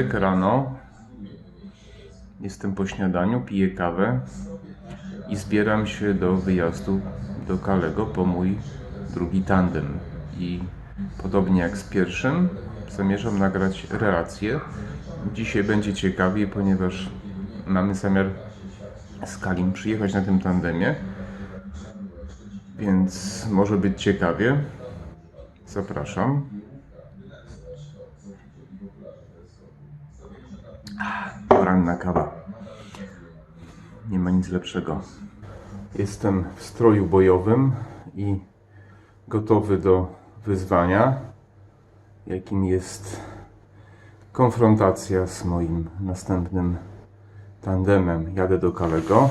piątek rano. Jestem po śniadaniu, piję kawę i zbieram się do wyjazdu do Kalego po mój drugi tandem. I podobnie jak z pierwszym, zamierzam nagrać relację. Dzisiaj będzie ciekawie, ponieważ mamy zamiar z Kalim przyjechać na tym tandemie, więc może być ciekawie. Zapraszam. Poranna kawa. Nie ma nic lepszego. Jestem w stroju bojowym i gotowy do wyzwania, jakim jest konfrontacja z moim następnym tandemem. Jadę do Kalego.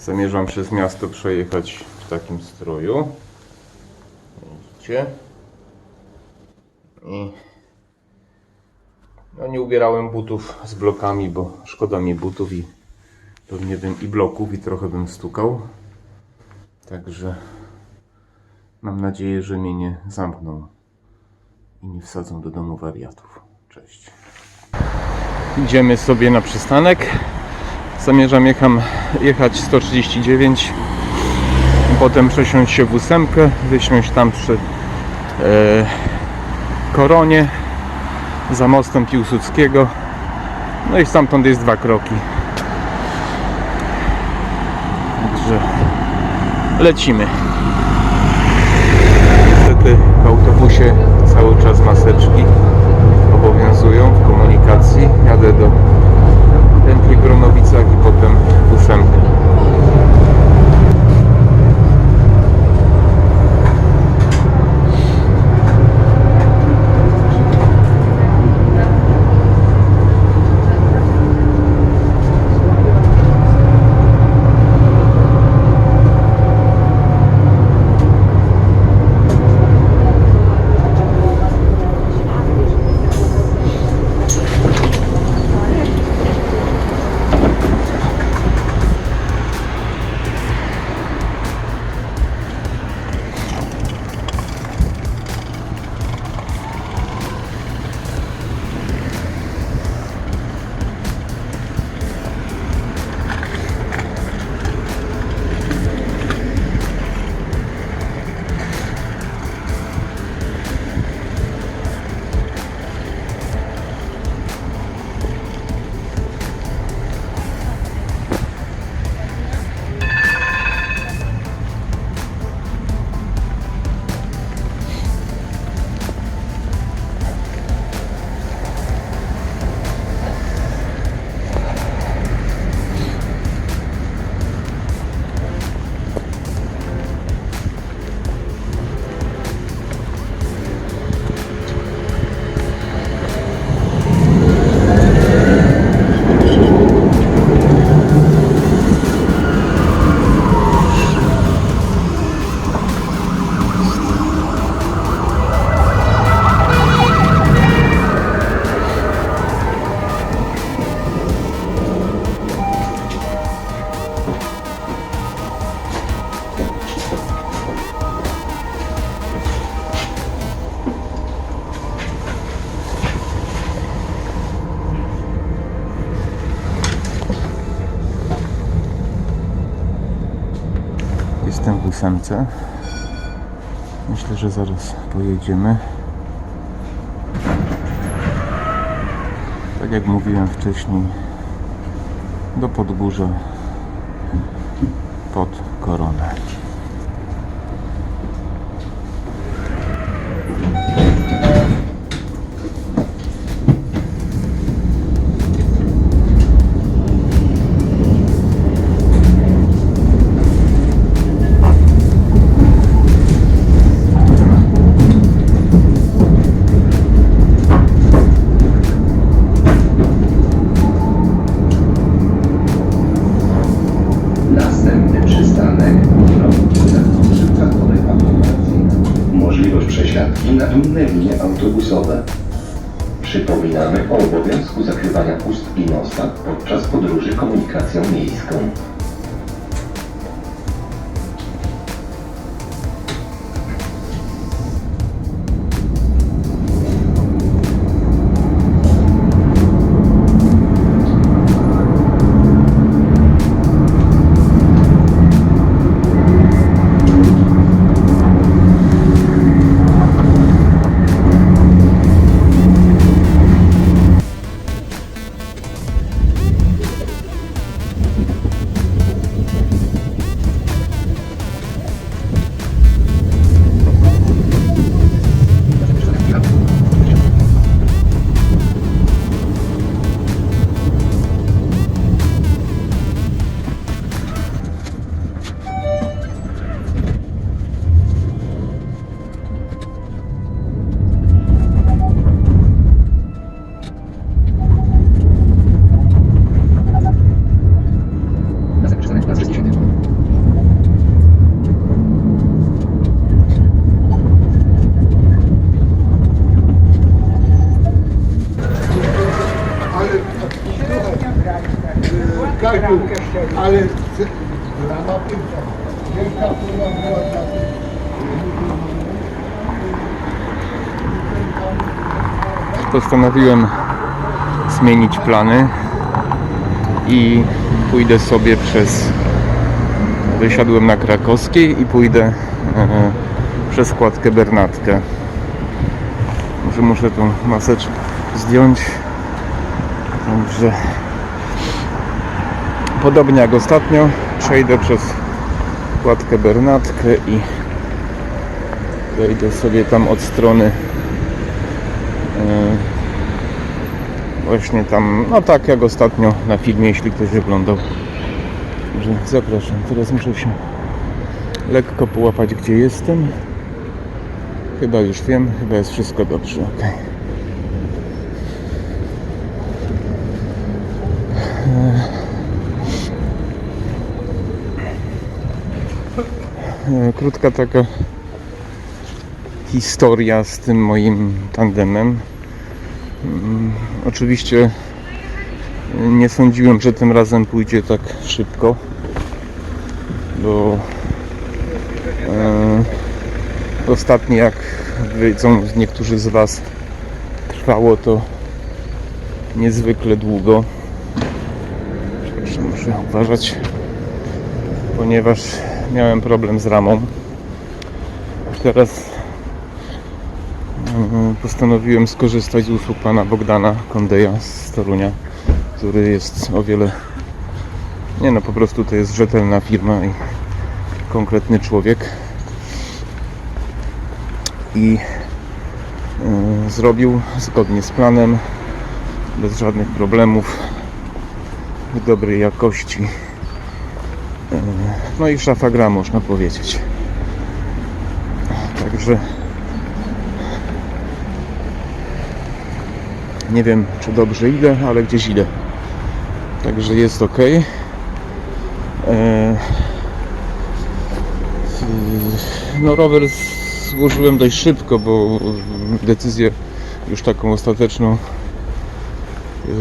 Zamierzam przez miasto przejechać w takim stroju. Widzicie? I no nie ubierałem butów z blokami, bo szkoda mi butów i pewnie bym i bloków i trochę bym stukał. Także mam nadzieję, że mnie nie zamkną i nie wsadzą do domu wariatów. Cześć. Idziemy sobie na przystanek. Zamierzam jechać 139, potem przesiąść się w ósemkę, wysiąść tam przy e, koronie za mostem Piłsudskiego. No i stamtąd jest dwa kroki. Także lecimy. Niestety w autobusie cały czas maseczki obowiązują w komunikacji. Jadę do Pętli Gronowicach i potem ósemkę. Ósemce. Myślę, że zaraz pojedziemy. Tak jak mówiłem wcześniej, do Podgórza pod koronę. Postanowiłem zmienić plany i pójdę sobie przez wysiadłem na krakowskiej i pójdę e, przez kładkę Bernatkę. Może muszę tą maseczkę zdjąć także podobnie jak ostatnio przejdę przez kładkę Bernatkę i wejdę sobie tam od strony E, Właśnie tam, no tak jak ostatnio na filmie, jeśli ktoś oglądał. Że zapraszam, teraz muszę się lekko połapać, gdzie jestem. Chyba już wiem, chyba jest wszystko dobrze, ok. Krótka taka historia z tym moim tandemem. Mm, Oczywiście nie sądziłem, że tym razem pójdzie tak szybko, bo e, ostatnie jak wiedzą niektórzy z Was trwało to niezwykle długo. Muszę uważać, ponieważ miałem problem z ramą. Teraz Mhm, postanowiłem skorzystać z usług pana Bogdana Kondeja z Torunia, który jest o wiele. Nie no, po prostu to jest rzetelna firma i konkretny człowiek. I y, zrobił zgodnie z planem, bez żadnych problemów, w dobrej jakości. No i szafa gra, można powiedzieć. Także Nie wiem, czy dobrze idę, ale gdzieś idę. Także jest ok. Eee, no rower złożyłem dość szybko, bo decyzję już taką ostateczną yy,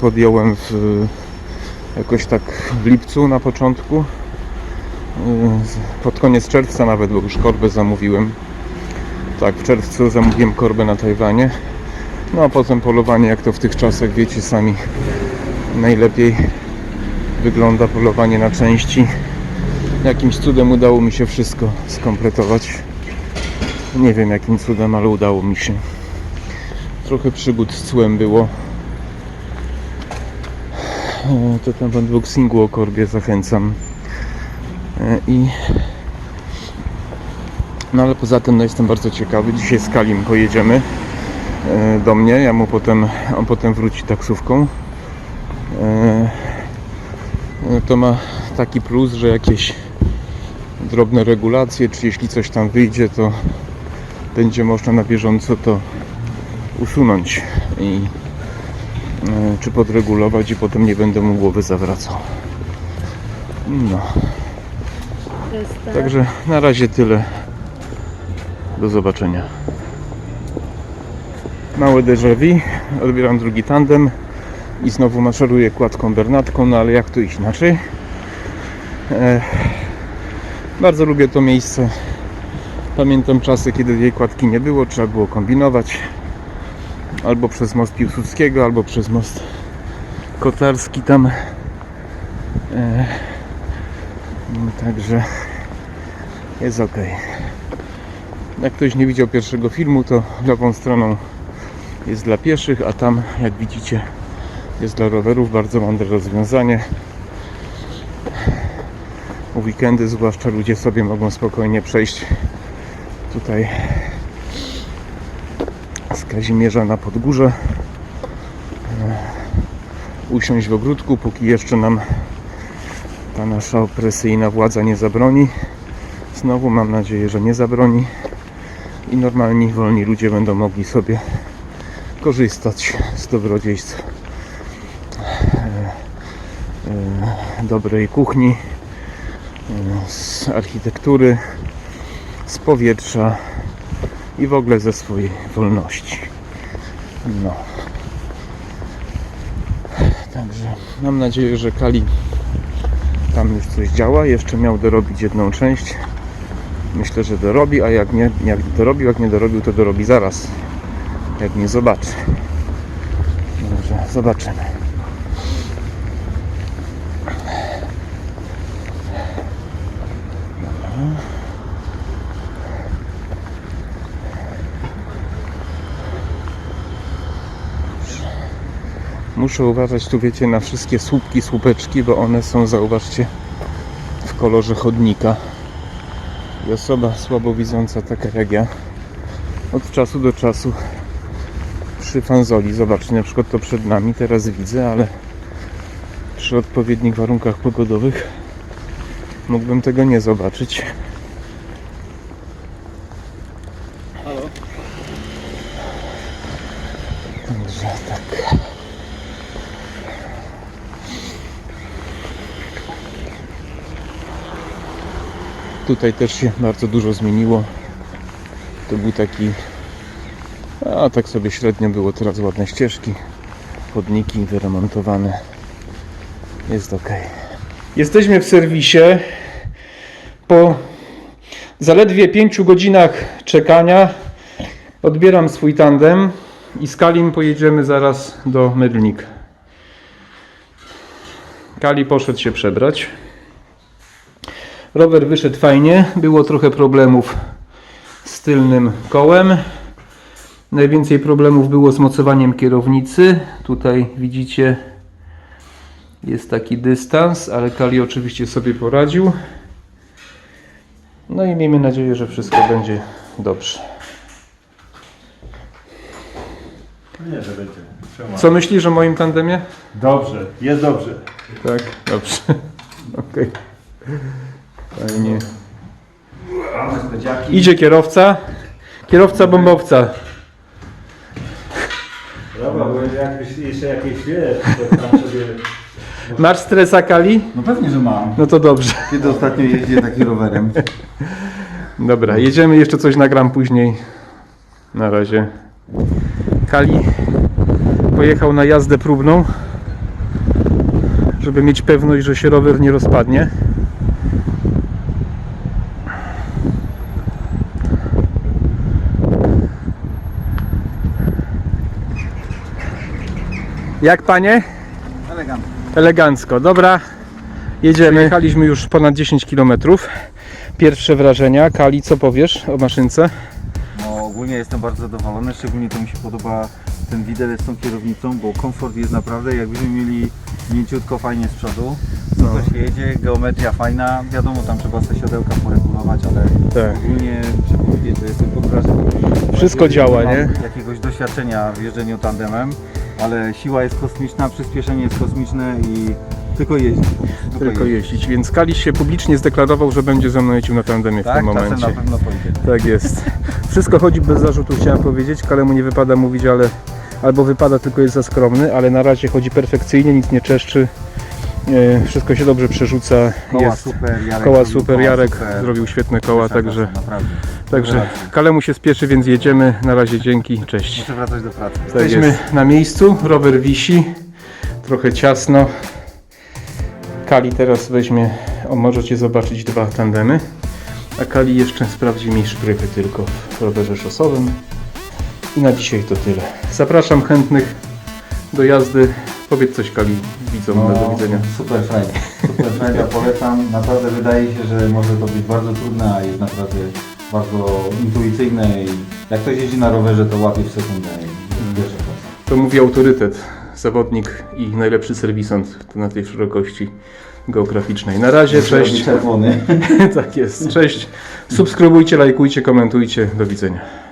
podjąłem w, jakoś tak w lipcu na początku. Pod koniec czerwca nawet, bo już korbę zamówiłem. Tak, w czerwcu zamówiłem korbę na Tajwanie. No a potem polowanie, jak to w tych czasach wiecie sami, najlepiej wygląda polowanie na części. Jakimś cudem udało mi się wszystko skompletować. Nie wiem jakim cudem, ale udało mi się. Trochę przygód z cłem było. To tam w unboxingu o korbie zachęcam. E, I no ale poza tym no jestem bardzo ciekawy. Dzisiaj z Kalim pojedziemy e, do mnie. Ja mu potem, on potem wróci taksówką. E, To ma taki plus, że jakieś drobne regulacje, czy jeśli coś tam wyjdzie, to będzie można na bieżąco to usunąć i czy podregulować i potem nie będę mu głowy zawracał. No, także na razie tyle. Do zobaczenia. Małe déjà vu, odbieram drugi tandem i znowu maszeruję kładką Bernatką, no ale jak to iść inaczej? E, bardzo lubię to miejsce. Pamiętam czasy, kiedy tej kładki nie było, trzeba było kombinować. Albo przez most Piłsudskiego, albo przez most Kotlarski tam. E, no, także jest ok. Jak ktoś nie widział pierwszego filmu, to lewą stroną jest dla pieszych, a tam, jak widzicie, jest dla rowerów. Bardzo mądre rozwiązanie. W weekendy zwłaszcza ludzie sobie mogą spokojnie przejść tutaj Kazimierza na Podgórze. E, Usiąść w ogródku, póki jeszcze nam ta nasza opresyjna władza nie zabroni. Znowu mam nadzieję, że nie zabroni i normalni, wolni ludzie będą mogli sobie korzystać z dobrodziejstw e, e, dobrej kuchni, z architektury, z powietrza i w ogóle ze swojej wolności. No. Także mam nadzieję, że Kali tam już coś działa. Jeszcze miał dorobić jedną część. Myślę, że dorobi, a jak nie, jak dorobił, jak nie dorobił, to dorobi zaraz. Jak nie zobaczy. Dobrze, zobaczymy. Muszę uważać tu, wiecie, na wszystkie słupki, słupeczki, bo one są, zauważcie, w kolorze chodnika. I osoba słabowidząca, taka jak ja, od czasu do czasu przy fanzoli, zobaczcie, na przykład to przed nami, teraz widzę, ale przy odpowiednich warunkach pogodowych mógłbym tego nie zobaczyć. Tutaj też się bardzo dużo zmieniło. To był taki. A tak sobie średnio było, teraz ładne ścieżki, chodniki wyremontowane. Jest ok. Jesteśmy w serwisie. Po zaledwie 5 godzinach czekania odbieram swój tandem i z Kalim pojedziemy zaraz do Mydlnik. Kali poszedł się przebrać. Rower wyszedł fajnie. Było trochę problemów z tylnym kołem. Najwięcej problemów było z mocowaniem kierownicy. Tutaj widzicie jest taki dystans, ale Kali oczywiście sobie poradził. No i miejmy nadzieję, że wszystko będzie dobrze. Nie, że będzie. Trzeba. Co myślisz o moim tandemie? Dobrze, jest dobrze. Tak, dobrze. Okej. Fajnie. Idzie kierowca. Kierowca bombowca. Dobra, bo jakbyś jeszcze jakieś wiesz, to tam sobie... Masz stresa Kali? No pewnie, że mam. No to dobrze. Kiedy ostatnio jeździę takim rowerem? Dobra, jedziemy, jeszcze coś nagram później. Na razie. Kali pojechał na jazdę próbną, żeby mieć pewność, że się rower nie rozpadnie. Jak panie? Elegant. Elegancko, dobra. Jedziemy. Jechaliśmy już ponad 10 km. Pierwsze wrażenia. Kali, co powiesz o maszynce? No ogólnie jestem bardzo zadowolony, szczególnie to mi się podoba ten widelec z tą kierownicą, bo komfort jest naprawdę, jakbyśmy mieli mięciutko fajnie z przodu. Co No. to się jedzie, geometria fajna, wiadomo tam trzeba te siodełka poregulować, ale Tak. ogólnie muszę powiedzieć, że jestem pod wrażeniem. Wszystko działa, mam nie? jakiegoś doświadczenia w jeżdżeniu tandemem, ale siła jest kosmiczna, przyspieszenie jest kosmiczne i tylko jeździć. Tylko jeździć. Więc Kaliś się publicznie zdeklarował, że będzie ze mną jeździł na tandemie w Tak, tym czasem momencie. na pewno pojedzie. Tak jest. Wszystko chodzi bez zarzutu, chciałem powiedzieć. Kalemu nie wypada mówić, ale albo wypada, tylko jest za skromny, ale na razie chodzi perfekcyjnie, nic nie czeszczy. E, Wszystko się dobrze przerzuca. Koła jest. super, Jarek Koła zrobił super, koła Jarek super. zrobił świetne koła, także, Naprawdę. Także. Kalemu się spieszy, więc jedziemy. Na razie dzięki, cześć. Muszę wracać do pracy. Tak Jesteśmy na miejscu, rower wisi, trochę ciasno. Kali teraz weźmie, o możecie zobaczyć dwa tandemy, a Kali jeszcze sprawdzi mi szprychy tylko w rowerze szosowym. I na dzisiaj to tyle. Zapraszam chętnych do jazdy. Powiedz coś Kali widzom No, do widzenia. super fajnie, super fajnie, polecam. Naprawdę wydaje się, że może to być bardzo trudne, a jest naprawdę bardzo intuicyjne i jak ktoś jeździ na rowerze, to łapie w sekundę i pierwsza klasa. To mówi autorytet, zawodnik i najlepszy serwisant na tej szerokości geograficznej. Na razie, cześć. Tak jest, cześć. Subskrybujcie, lajkujcie, komentujcie. Do widzenia.